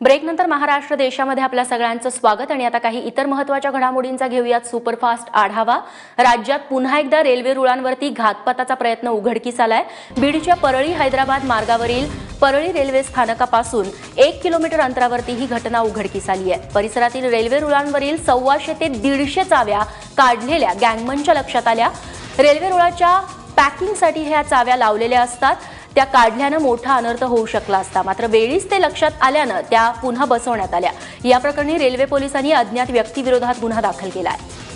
ब्रेकनंतर महाराष्ट्र देशामध्ये आपल्या सगळ्यांचं स्वागत आणि आता काही इतर महत्त्वाच्या घडामोडींचा घेऊयात. सुपरफास्ट आढावा. राज्यात पुन्हा एकदा रेल्वे रुळांवरती घातपाताचा प्रयत्न उघडकीस आलाय बीडच्या परळी हैदराबाद मार्गावरील परळी रेल्वे स्थानकापासून एक किलोमीटर अंतरावरती ही घटना उघडकीस आली आहे. परिसरातील रेल्वे रुळांवरील सव्वाशे ते दीडशे चाव्या काढलेल्या गँगमनच्या लक्षात आल्या. रेल्वे रुळाच्या पॅकिंगसाठी ह्या चाव्या लावलेल्या असतात. त्या काढल्यानं मोठा अनर्थ होऊ शकला असता. मात्र वेळीच ते लक्षात आल्यानं त्या पुन्हा बसवण्यात आल्या. या प्रकरणी रेल्वे पोलिसांनी अज्ञात व्यक्तीविरोधात गुन्हा दाखल केला आहे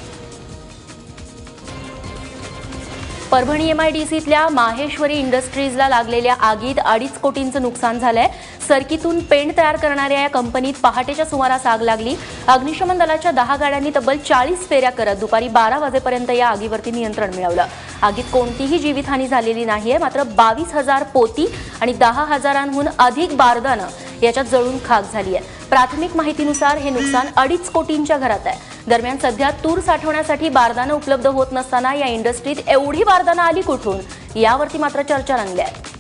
परभणी एम आय डी सीतल्या माहेश्वरी इंडस्ट्रीजला लागलेल्या आगीत अडीच कोटींचं नुकसान झालंय. सरकीतून पेंट तयार करणाऱ्या या कंपनीत पहाटेच्या सुमारास आग लागली. अग्निशमन दलाच्या दहा गाड्यांनी तब्बल चाळीस फेऱ्या करत दुपारी बारा वाजेपर्यंत या आगीवरती नियंत्रण मिळवलं. आगीत कोणतीही जीवितहानी झालेली नाहीये मात्र बावीस हजार पोती आणि दहा हजारांहून अधिक बारदानं याच्यात जळून खाक झाली आहे प्राथमिक माहितीनुसार हे नुकसान अडीच कोटींच्या घरात आहे. दरम्यान सध्या तूर साठवण्यासाठी बारदानं उपलब्ध होत नसताना या इंडस्ट्रीत एवढी बारदानं आली कुठून? यावरती मात्र चर्चा रंगल्या आहेत.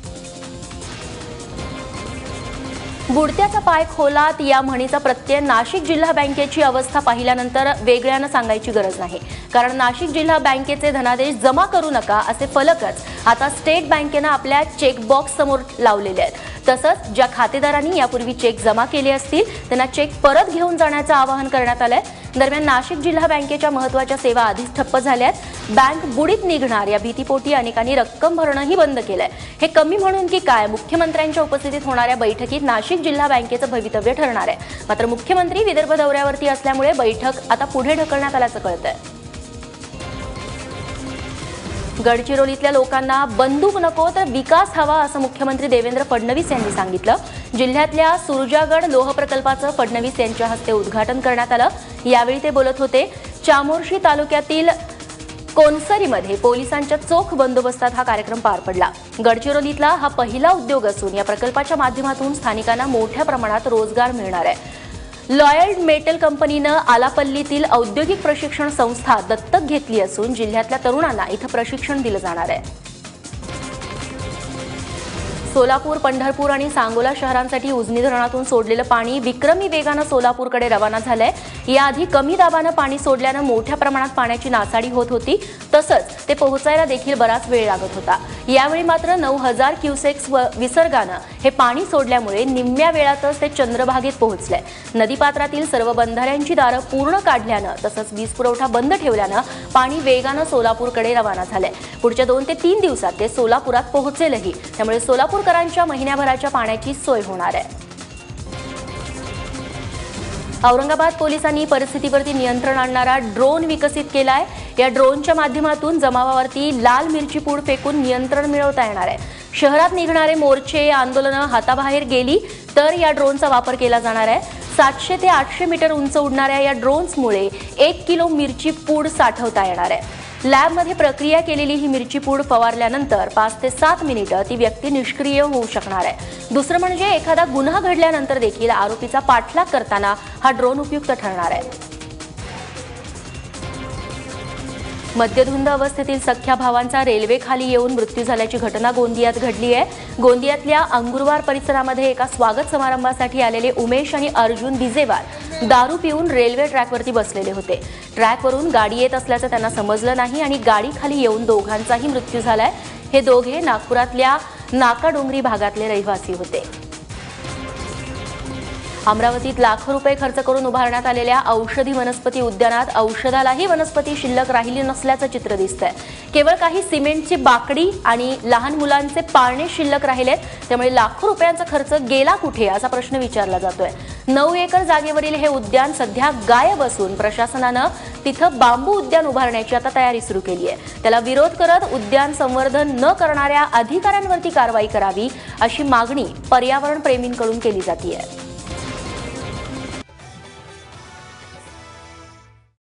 बुडत्याचा पाय खोलात या म्हणीचा प्रत्यय नाशिक जिल्हा बँकेची अवस्था पाहिल्यानंतर वेगळ्यानं सांगायची गरज नाही. कारण नाशिक जिल्हा बँकेचे धनादेश जमा करू नका असे फलकच आता स्टेट बँकेनं आपल्या चेकबॉक्स समोर लावलेले आहेत. तसंच ज्या खातेदारांनी यापूर्वी चेक जमा केले असतील त्यांना चेक परत घेऊन जाण्याचं आवाहन करण्यात आलं आहे दरम्यान नाशिक जिल्हा बँकेच्या महत्त्वाच्या सेवा आधीच ठप्प झाल्यात. बँक बुडीत निघणार या भीतीपोटी अनेकांनी रक्कम भरणंही बंद केलंय. हे कमी म्हणून की काय? मुख्यमंत्र्यांच्या उपस्थितीत होणाऱ्या बैठकीत नाशिक जिल्हा बँकेचं भवितव्य ठरणार आहे. मात्र मुख्यमंत्री विदर्भ दौऱ्यावरती असल्यामुळे बैठक आता पुढे ढकलण्यात आल्याचं कळतंय. गडचिरोलीतल्या लोकांना बंदूक नको तर विकास हवा असं मुख्यमंत्री देवेंद्र फडणवीस यांनी सांगितलं. जिल्ह्यातल्या सुरजागड लोह प्रकल्पाचं फडणवीस यांच्या हस्ते उद्घाटन करण्यात आलं. यावेळी ते बोलत होते चामोर्शी तालुक्यातील कोनसरीमध्ये पोलिसांच्या चोख बंदोबस्तात हा कार्यक्रम पार पडला. गडचिरोलीतला हा पहिला उद्योग असून या प्रकल्पाच्या माध्यमातून स्थानिकांना मोठ्या प्रमाणात रोजगार मिळणार आहे. लॉयल्ड मेटल कंपनीनं आलापल्लीतील औद्योगिक प्रशिक्षण संस्था दत्तक घेतली असून जिल्ह्यातल्या तरुणांना इथं प्रशिक्षण दिलं जाणार आहे. सोलापूर पंढरपूर आणि सांगोला शहरांसाठी उजनी धरणातून सोडलेलं पाणी विक्रमी वेगानं सोलापूरकडे रवाना झालंय. याआधी कमी दाबानं पाणी सोडल्यानं मोठ्या प्रमाणात पाण्याची नासाडी होत होती. तसंच ते पोहोचायला देखील बराच वेळ लागत होता. यावेळी मात्र नऊ हजार क्युसेक्स विसर्गानं हे पाणी सोडल्यामुळे निम्म्या वेळातच ते चंद्रभागेत पोहोचलंय. नदीपात्रातील सर्व बंधाऱ्यांची दारं पूर्ण काढल्यानं तसंच वीज पुरवठा बंद ठेवल्यानं पाणी वेगानं सोलापूरकडे रवाना झालंय. पुढच्या दोन ते तीन दिवसात ते सोलापुरात पोहोचेलही. त्यामुळे सोलापूर सोलापूरकरांच्या महिन्याभराच्या पाण्याची सोय होणार आहे. औरंगाबाद पोलिसांनी परिस्थितीवरती नियंत्रण आणणारा ड्रोन विकसित केला आहे या ड्रोनच्या माध्यमातून जमावावरती लाल मिरची पूड फेकून नियंत्रण मिळवता येणार आहे. शहरात निघणारे मोर्चे आंदोलनं हाताबाहेर गेली तर या ड्रोनचा वापर केला जाणार आहे. सातशे ते आठशे मीटर उंच उडणाऱ्या या ड्रोन्समुळे एक किलो मिरची पूड साठवता येणार आहे. लॅबमध्ये प्रक्रिया केलेली ही मिरची पूड फवारल्यानंतर पाच ते सात मिनिटं ती व्यक्ती निष्क्रिय होऊ शकणार आहे. दुसरं म्हणजे एखादा गुन्हा घडल्यानंतर देखील आरोपीचा पाठलाग करताना हा ड्रोन उपयुक्त ठरणार आहे. मद्यधुंद अवस्थेतील सख्या भावांचा रेल्वे खाली येऊन मृत्यू झाल्याची घटना गोंदियात घडली आहे. गोंदियातल्या अंगुरवार परिसरामध्ये एका स्वागत समारंभासाठी आलेले उमेश आणि अर्जुन बिजेवार दारू पिऊन रेल्वे ट्रॅकवरती बसलेले होते. ट्रॅकवरून गाडी येत असल्याचं त्यांना समजलं नाही आणि गाडी खाली येऊन दोघांचाही मृत्यू झालाय. हे दोघे नागपुरातल्या नाकाडोंगरी भागातले रहिवासी होते. अमरावतीत लाखो रुपये खर्च करून उभारण्यात आलेल्या औषधी वनस्पती उद्यानात औषधालाही वनस्पती शिल्लक राहिली नसल्याचं चित्र दिसतंय. केवळ काही सिमेंटची बाकडी आणि लहान मुलांचे पाळणे शिल्लक राहिलेत त्यामुळे लाखो रुपयांचा खर्च गेला कुठे असा प्रश्न विचारला जातोय. नऊ एकर जागेवरील हे उद्यान सध्या गायब असून प्रशासनानं तिथं बांबू उद्यान उभारण्याची आता तयारी सुरू केली आहे त्याला विरोध करत उद्यान संवर्धन न करणाऱ्या अधिकाऱ्यांवरती कारवाई करावी अशी मागणी पर्यावरण प्रेमींकडून केली जाते